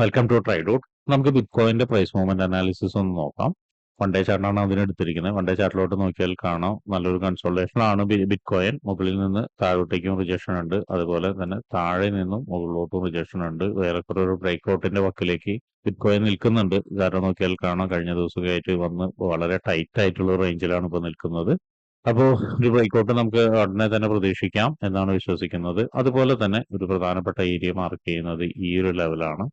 Welcome to ട്രൈഡൂട്ട് നമുക്ക് ബിറ്റ്കോയിന്റെ price movement analysis ഒന്ന് നോക്കാം. വൺ ഡേ ചാർട്ടാണ് അതിനെടുത്തിരിക്കുന്നത് വൺ ഡേ ചാർട്ടിലോട്ട് നോക്കിയാൽ കാണാം. നല്ലൊരു കൺസോൾട്ടേഷൻ ആണ് ബിറ്റ് കോയിൻ മുകളിൽ നിന്ന് താഴോട്ടേക്കും റിജക്ഷൻ ഉണ്ട്. അതുപോലെ തന്നെ താഴെ നിന്നും മുകളിലോട്ടും റിജക്ഷൻ ഉണ്ട്. വേറെ കുറെ ഒരു ബ്രേക്ക് ഔട്ടിന്റെ വക്കിലേക്ക് ബിറ്റ് കോയിൻ നിൽക്കുന്നുണ്ട്. കാരണം നോക്കിയാൽ കാണാം കഴിഞ്ഞ ദിവസമായിട്ട് വന്ന് വളരെ ടൈറ്റ് ആയിട്ടുള്ള റേഞ്ചിലാണ് ഇപ്പോൾ നിൽക്കുന്നത്. അപ്പോൾ ഒരു ബ്രേക്ക് ഔട്ട് നമുക്ക് ഉടനെ തന്നെ പ്രതീക്ഷിക്കാം എന്നാണ് വിശ്വസിക്കുന്നത്. അതുപോലെ തന്നെ ഒരു പ്രധാനപ്പെട്ട ഏരിയ മാർക്ക് ചെയ്യുന്നത് ഈ ഒരു ലെവലാണ്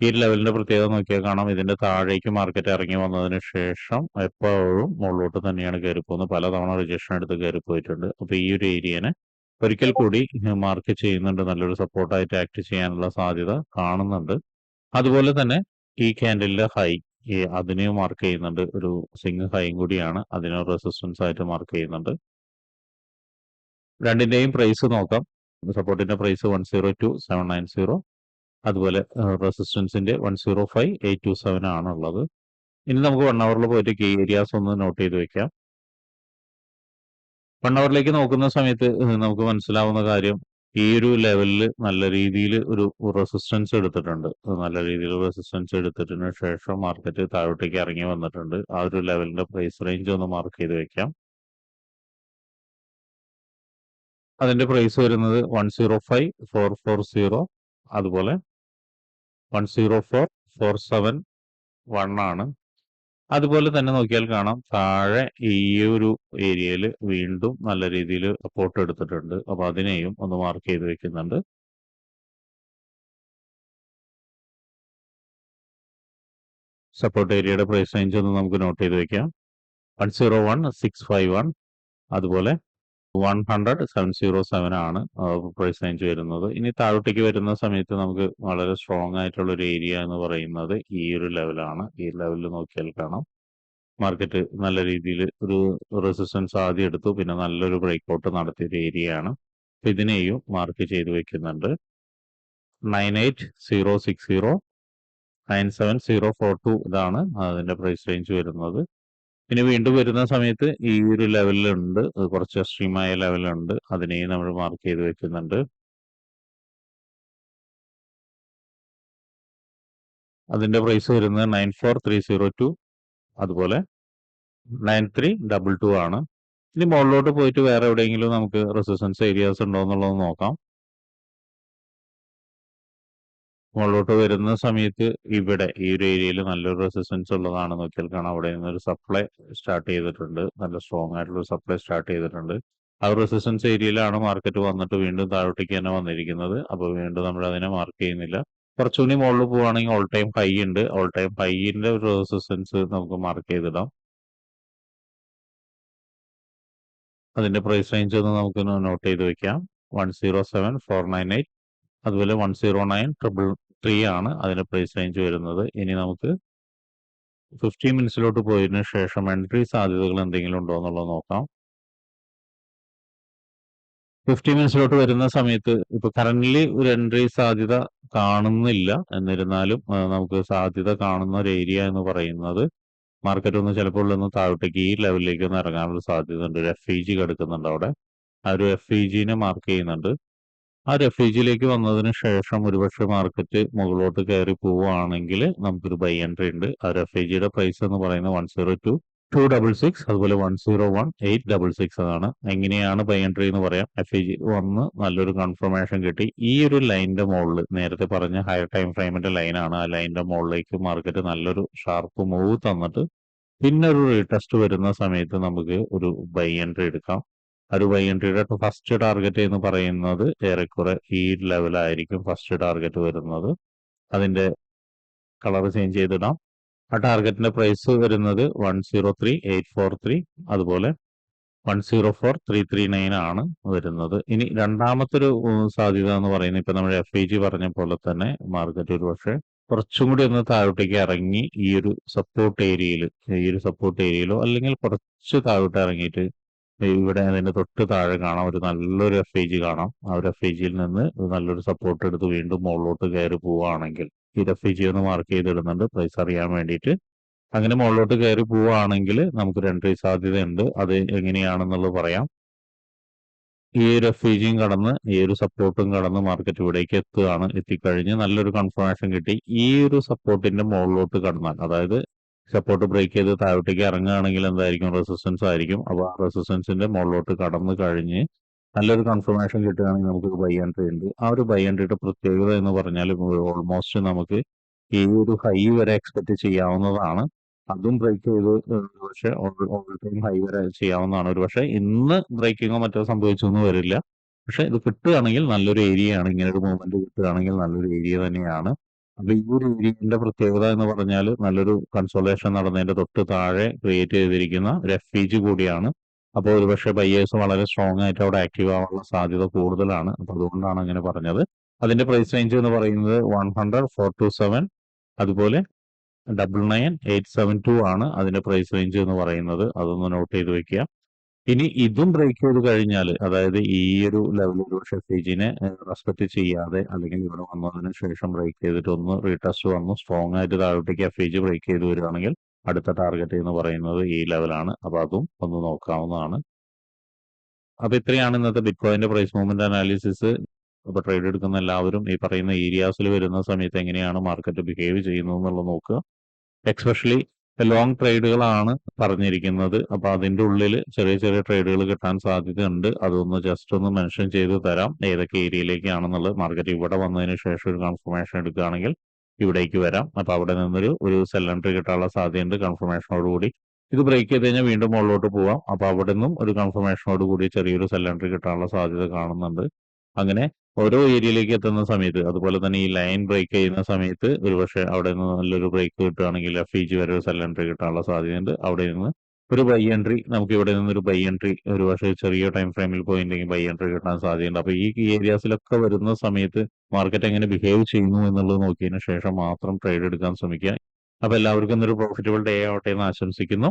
ഈ ലെവലിന്റെ പ്രത്യേകത നോക്കിയാൽ കാണാം. ഇതിന്റെ താഴേക്ക് മാർക്കറ്റ് ഇറങ്ങി വന്നതിന് ശേഷം എപ്പോഴും മുകളിലോട്ട് തന്നെയാണ് കയറി പോകുന്നത് പലതവണ റിജക്ഷൻ എടുത്ത് കയറി പോയിട്ടുണ്ട് അപ്പൊ ഈ ഒരു ഏരിയനെ ഒരിക്കൽ കൂടി മാർക്ക് ചെയ്യുന്നുണ്ട്. നല്ലൊരു സപ്പോർട്ടായിട്ട് ആക്ട് ചെയ്യാനുള്ള സാധ്യത കാണുന്നുണ്ട്. അതുപോലെ തന്നെ ഈ ക്യാൻഡലിലെ ഹൈ അതിനെയും മാർക്ക് ചെയ്യുന്നുണ്ട്. ഒരു സിംഗ് ഹൈയും കൂടിയാണ് അതിനെ റെസിസ്റ്റൻസ് ആയിട്ട് മാർക്ക് ചെയ്യുന്നുണ്ട്. രണ്ടിന്റെയും പ്രൈസ് നോക്കാം. സപ്പോർട്ടിന്റെ price one zero two seven nine zero അതുപോലെ റെസിസ്റ്റൻസിന്റെ one zero five eight two seven ആണുള്ളത്. ഇനി നമുക്ക് വൺ അവറിൽ പോയിട്ട് കീ ഏരിയാസ് ഒന്ന് നോട്ട് ചെയ്ത് വെക്കാം. വൺ അവറിലേക്ക് നോക്കുന്ന സമയത്ത് നമുക്ക് മനസ്സിലാവുന്ന കാര്യം ഈ ഒരു ലെവലിൽ നല്ല രീതിയിൽ ഒരു റെസിസ്റ്റൻസ് എടുത്തിട്ടുണ്ട്. നല്ല രീതിയിൽ റെസിസ്റ്റൻസ് എടുത്തിട്ടതിന് ശേഷം മാർക്കറ്റ് താഴോട്ടേക്ക് ഇറങ്ങി വന്നിട്ടുണ്ട്. ആ ഒരു ലെവലിന്റെ പ്രൈസ് റേഞ്ച് ഒന്ന് മാർക്ക് ചെയ്ത് വെക്കാം. അതിന്റെ പ്രൈസ് വരുന്നത് one zero five four four zero. അതുപോലെ one zero four four seven one ആണ്. അതുപോലെ തന്നെ നോക്കിയാൽ കാണാം താഴെ ഈ ഒരു ഏരിയയിൽ വീണ്ടും നല്ല രീതിയിൽ സപ്പോർട്ട് എടുത്തിട്ടുണ്ട്. അപ്പൊ അതിനെയും ഒന്ന് മാർക്ക് ചെയ്ത് വെക്കുന്നുണ്ട്. സപ്പോർട്ട് ഏരിയയുടെ പ്രൈസ് റേഞ്ച് ഒന്ന് നമുക്ക് നോട്ട് ചെയ്ത് വെക്കാം. One zero one six five one അതുപോലെ one hundred seven zero seven ആണ് പ്രൈസ് റേഞ്ച് വരുന്നത്. ഇനി താഴോട്ടേക്ക് വരുന്ന സമയത്ത് നമുക്ക് വളരെ സ്ട്രോങ് ആയിട്ടുള്ള ഒരു ഏരിയ എന്ന് പറയുന്നത് ഈ ഒരു ലെവലാണ് ഈ ലെവലിൽ നോക്കിയാൽ കാണാം. മാർക്കറ്റ് നല്ല രീതിയിൽ ഒരു റെസിസ്റ്റൻസ് ആദ്യം എടുത്തു പിന്നെ നല്ലൊരു ബ്രേക്ക്ഔട്ട് നടത്തിയ ഒരു ഏരിയ ആണ് ഇതിനെയും മാർക്ക് ചെയ്ത് വെക്കുന്നുണ്ട്. Nine eight zero six zero nine seven zero four two ഇതാണ് അതിന്റെ പ്രൈസ് റേഞ്ച് വരുന്നത്. ഇനി വീണ്ടും വരുന്ന സമയത്ത് ഈ ഒരു ലെവലിലുണ്ട്. കുറച്ച് എക്സ്ട്രീമായ ലെവലുണ്ട് അതിനെയും നമ്മൾ മാർക്ക് ചെയ്ത് വെക്കുന്നുണ്ട്. അതിന്റെ പ്രൈസ് വരുന്നത് nine four three zero two. അതുപോലെ നയൻ ത്രീ ഡബിൾ ടു ആണ്. ഇനി മുകളിലോട്ട് പോയിട്ട് വേറെ എവിടെയെങ്കിലും നമുക്ക് റെസിസ്റ്റൻസ് ഏരിയാസ് ഉണ്ടോ എന്നുള്ളത് നോക്കാം. മുകളിലോട്ട് വരുന്ന സമയത്ത് ഇവിടെ ഈ ഒരു ഏരിയയിൽ നല്ലൊരു റെസിസ്റ്റൻസ് ഉള്ളതാണ്. നോക്കിയാൽ കാണാം. അവിടെ നിന്ന് ഒരു സപ്ലൈ സ്റ്റാർട്ട് ചെയ്തിട്ടുണ്ട്. നല്ല സ്ട്രോങ് ആയിട്ടുള്ള സപ്ലൈ സ്റ്റാർട്ട് ചെയ്തിട്ടുണ്ട്. ആ റെസിസ്റ്റൻസ് ഏരിയയിലാണ് മാർക്കറ്റ് വന്നിട്ട് വീണ്ടും താഴോട്ടേക്ക് തന്നെ വന്നിരിക്കുന്നത്. അപ്പോൾ വീണ്ടും നമ്മൾ അതിനെ മാർക്ക് ചെയ്യുന്നില്ല. കുറച്ചുകൂടി മുകളിൽ പോവുകയാണെങ്കിൽ ഓൾ ടൈം ഹൈ ഉണ്ട്. ഓൾ ടൈം ഹൈയിന്റെ ഒരു റെസിസ്റ്റൻസ് നമുക്ക് മാർക്ക് ചെയ്തിടാം. അതിന്റെ പ്രൈസ് റേഞ്ച് ഒന്ന് നമുക്ക് നോട്ട് ചെയ്ത് വെക്കാം. One zero seven four nine eight അതുപോലെ one zero nine triple three ആണ് അതിന്റെ പ്രൈസ് റേഞ്ച് വരുന്നത്. ഇനി നമുക്ക് ഫിഫ്റ്റീൻ മിനിറ്റ്സിലോട്ട് പോയതിനു ശേഷം എൻട്രി സാധ്യതകൾ എന്തെങ്കിലും ഉണ്ടോ എന്നുള്ളത് നോക്കാം. ഫിഫ്റ്റി മിനിറ്റ്സിലോട്ട് വരുന്ന സമയത്ത് ഇപ്പൊ കറന്റ്ലി ഒരു എൻട്രി സാധ്യത കാണുന്നില്ല. എന്നിരുന്നാലും നമുക്ക് സാധ്യത കാണുന്ന ഒരു ഏരിയ എന്ന് പറയുന്നത് മാർക്കറ്റ് ഒന്ന് ചിലപ്പോൾ ഒന്ന് താഴോട്ടേക്ക് ഈ ലെവലിലേക്ക് ഒന്ന് ഇറങ്ങാനുള്ള സാധ്യത ഉണ്ട്. ഒരു എഫ് ഇ ജി കിടക്കുന്നുണ്ട് അവിടെ. ആ ഒരു എഫ് ഇ ജിനെ മാർക്ക് ചെയ്യുന്നുണ്ട്. ആ റെഫ്യൂജിലേക്ക് വന്നതിന് ശേഷം ഒരുപക്ഷെ മാർക്കറ്റ് മുകളിലോട്ട് കയറി പോവുകയാണെങ്കിൽ നമുക്കൊരു ബൈ എൻട്രി ഉണ്ട്. ആ ഒരു എഫ് ഇ ജിയുടെ പ്രൈസ് എന്ന് പറയുന്നത് one zero two two double six അതുപോലെ one zero one eight double six അതാണ്. എങ്ങനെയാണ് ബൈ എൻട്രി എന്ന് പറയാം. എഫ് ഐ ജി വന്ന് നല്ലൊരു കൺഫർമേഷൻ കിട്ടി. ഈ ഒരു ലൈനിന്റെ മുകളിൽ നേരത്തെ പറഞ്ഞ ഹയർ ടൈം ഫ്രെയിമിന്റെ ലൈനാണ് ആ ലൈനിന്റെ മുകളിലേക്ക് മാർക്കറ്റ് നല്ലൊരു ഷാർപ്പ് മൂവ് തന്നിട്ട് പിന്നെ ഒരു റീടെസ്റ്റ് വരുന്ന സമയത്ത് നമുക്ക് ഒരു ബൈ എൻട്രി എടുക്കാം. ഒരു വൈകിട്ട് ഫസ്റ്റ് ടാർഗറ്റ് എന്ന് പറയുന്നത് ഏറെക്കുറെ ഈ ലെവലായിരിക്കും ഫസ്റ്റ് ടാർഗറ്റ് വരുന്നത്. അതിന്റെ കളർ ചേഞ്ച് ചെയ്തിടാം. ആ ടാർഗറ്റിന്റെ പ്രൈസ് വരുന്നത് one zero three eight four three അതുപോലെ one zero four three three nine ആണ് വരുന്നത്. ഇനി രണ്ടാമത്തെ ഒരു സാധ്യത എന്ന് പറയുന്നത് ഇപ്പൊ നമ്മൾ എഫ് ഐ ജി പറഞ്ഞ പോലെ തന്നെ മാർക്കറ്റ് ഒരു പക്ഷേ കുറച്ചും കൂടി ഒന്ന് താഴോട്ടേക്ക് ഇറങ്ങി ഈ ഒരു സപ്പോർട്ട് ഏരിയയിൽ ഈ ഒരു സപ്പോർട്ട് ഏരിയയിലോ അല്ലെങ്കിൽ കുറച്ച് താഴോട്ട് ഇറങ്ങിയിട്ട് ഇവിടെ അതിന്റെ തൊട്ട് താഴെ കാണാം. ഒരു നല്ലൊരു എഫ് ഐ ജി കാണാം. ആ ഒരു എഫ് ഐ ജിയിൽ നിന്ന് നല്ലൊരു സപ്പോർട്ട് എടുത്ത് വീണ്ടും മുകളിലോട്ട് കയറി പോവുകയാണെങ്കിൽ ഈ എഫ് ഐ ജി ഒന്ന് മാർക്ക് ചെയ്തിടുന്നുണ്ട്. പ്രൈസ് അറിയാൻ വേണ്ടിയിട്ട്. അങ്ങനെ മുകളിലോട്ട് കയറി പോവുകയാണെങ്കിൽ നമുക്ക് രണ്ട് സാധ്യതയുണ്ട്. അത് എങ്ങനെയാണെന്നുള്ളത് പറയാം. ഈ ഒരു എഫ്ഇജിയും കടന്ന് ഈ ഒരു സപ്പോർട്ടും കടന്ന് മാർക്കറ്റ് ഇവിടേക്ക് എത്തുകയാണ്. എത്തിക്കഴിഞ്ഞ് നല്ലൊരു കൺഫർമേഷൻ കിട്ടി. ഈ ഒരു സപ്പോർട്ടിന്റെ മുകളിലോട്ട് കടന്നാൽ അതായത് സപ്പോർട്ട് ബ്രേക്ക് ചെയ്ത് താഴോട്ടേക്ക് ഇറങ്ങുകയാണെങ്കിൽ എന്തായിരിക്കും? റെസിസ്റ്റൻസ് ആയിരിക്കും. അപ്പോൾ ആ റെസിസ്റ്റൻസിന്റെ മുകളിലോട്ട് കടന്നു കഴിഞ്ഞ് നല്ലൊരു കൺഫർമേഷൻ കിട്ടുകയാണെങ്കിൽ നമുക്ക് ബൈ എൻട്രി ഉണ്ട്. ആ ഒരു ബൈ എൻട്രിയുടെ പ്രത്യേകത എന്ന് പറഞ്ഞാൽ ഓൾമോസ്റ്റ് നമുക്ക് ഈ ഒരു ഹൈ വരെ എക്സ്പെക്ട് ചെയ്യാവുന്നതാണ്. അതും ബ്രേക്ക് ചെയ്ത് പക്ഷേ ഓൾ ടൈം ഹൈ വരെ ചെയ്യാവുന്നതാണ്. ഒരു പക്ഷേ ഇന്ന് ബ്രേക്കിങ്ങോ മറ്റോ സംഭവിച്ചൊന്നും വരില്ല. പക്ഷെ ഇത് കിട്ടുകയാണെങ്കിൽ നല്ലൊരു ഏരിയയാണ് ഇങ്ങനെ ഒരു മൂവ്മെന്റ് കിട്ടുകയാണെങ്കിൽ നല്ലൊരു ഏരിയ തന്നെയാണ്. അപ്പൊ ഈ ഒരു ഏരിയന്റെ പ്രത്യേകത എന്ന് പറഞ്ഞാൽ നല്ലൊരു കൺസോളേഷൻ നടന്നതിന്റെ തൊട്ട് താഴെ ക്രിയേറ്റ് ചെയ്തിരിക്കുന്ന ഒരു എഫ് ഇ ജി കൂടിയാണ്. അപ്പോൾ ഒരുപക്ഷെ ബയ്യേഴ്സ് വളരെ സ്ട്രോങ് ആയിട്ട് അവിടെ ആക്റ്റീവ് ആവാനുള്ള സാധ്യത കൂടുതലാണ്. അപ്പൊ അതുകൊണ്ടാണ് അങ്ങനെ പറഞ്ഞത്. അതിന്റെ പ്രൈസ് റേഞ്ച് എന്ന് പറയുന്നത് one hundred four two seven അതുപോലെ double nine eight seven two ആണ് അതിന്റെ പ്രൈസ് റേഞ്ച് എന്ന് പറയുന്നത്. അതൊന്ന് നോട്ട് ചെയ്ത് വെക്കുക. ഇനി ഇതും ബ്രേക്ക് ചെയ്ത് കഴിഞ്ഞാൽ അതായത് ഈ ഒരു ലെവലിൽ ഒരു ഷെഫീജിനെ റെസ്പെക്ട് ചെയ്യാതെ അല്ലെങ്കിൽ ഇവിടെ വന്നതിന് ശേഷം ബ്രേക്ക് ചെയ്തിട്ട് ഒന്ന് റീടെസ്റ്റ് വന്നു സ്ട്രോങ് ആയിട്ട് താഴോട്ടേക്ക് എഫ് ബ്രേക്ക് ചെയ്ത് വരികയാണെങ്കിൽ അടുത്ത ടാർഗറ്റ് എന്ന് പറയുന്നത് ഈ ലെവലാണ് അപ്പൊ അതും ഒന്ന് നോക്കാവുന്നതാണ്. അപ്പൊ ഇത്രയാണ് ഇന്നത്തെ ബിറ്റ്കോയിന്റെ പ്രൈസ് മൂവ്മെന്റ് അനാലിസിസ് അപ്പൊ ട്രേഡ് എടുക്കുന്ന എല്ലാവരും ഈ പറയുന്ന ഏരിയാസിൽ വരുന്ന സമയത്ത് എങ്ങനെയാണ് മാർക്കറ്റ് ബിഹേവ് ചെയ്യുന്നത് എന്നുള്ളത് നോക്കുക. എക്സ്പെഷ്യലി ലോങ് ട്രേഡുകളാണ് പറഞ്ഞിരിക്കുന്നത്. അപ്പൊ അതിന്റെ ഉള്ളിൽ ചെറിയ ചെറിയ ട്രേഡുകൾ കിട്ടാൻ സാധ്യതയുണ്ട്. അതൊന്ന് ജസ്റ്റ് ഒന്ന് മെൻഷൻ ചെയ്ത് തരാം. ഏതൊക്കെ ഏരിയയിലേക്കാണെന്നുള്ളത് മാർക്കറ്റ് ഇവിടെ വന്നതിന് ശേഷം ഒരു കൺഫർമേഷൻ എടുക്കുകയാണെങ്കിൽ ഇവിടേക്ക് വരാം. അപ്പൊ അവിടെ നിന്നൊരു ഒരു സെല്ലൻട്രി കിട്ടാനുള്ള സാധ്യതയുണ്ട്. കൺഫർമേഷനോടുകൂടി ഇത് ബ്രേക്ക് ചെയ്ത് കഴിഞ്ഞാൽ വീണ്ടും മുകളിലോട്ട് പോവാം. അപ്പൊ അവിടെ നിന്നും ഒരു കൺഫർമേഷനോട് കൂടി ചെറിയൊരു സെല്ലൻട്രി കിട്ടാനുള്ള സാധ്യത കാണുന്നുണ്ട്. അങ്ങനെ ഓരോ ഏരിയയിലേക്ക് എത്തുന്ന സമയത്ത് അതുപോലെ തന്നെ ഈ ലൈൻ ബ്രേക്ക് ചെയ്യുന്ന സമയത്ത് ഒരുപക്ഷെ അവിടെ നിന്ന് നല്ലൊരു ബ്രേക്ക് കിട്ടുകയാണെങ്കിൽ എഫ് ജി വരെ ഒരു സെൽ എൻട്രി കിട്ടാനുള്ള സാധ്യതയുണ്ട്. അവിടെ നിന്ന് ഒരു ബൈ എൻട്രി നമുക്ക് ഇവിടെ നിന്ന് ഒരു ബൈ എൻട്രി ഒരു പക്ഷേ ചെറിയ ടൈം ഫ്രെയിമിൽ പോയിട്ടുണ്ടെങ്കിൽ ബൈ എൻട്രി കിട്ടാൻ സാധ്യതയുണ്ട്. അപ്പൊ ഈ ഏരിയാസിലൊക്കെ വരുന്ന സമയത്ത് മാർക്കറ്റ് എങ്ങനെ ബിഹേവ് ചെയ്യുന്നു എന്നുള്ളത് നോക്കിയതിന് ശേഷം മാത്രം ട്രേഡ് എടുക്കാൻ ശ്രമിക്കുക. അപ്പൊ എല്ലാവർക്കും ഇന്നൊരു പ്രോഫിറ്റബിൾ ഡേ ആവട്ടെ എന്ന് ആശംസിക്കുന്നു.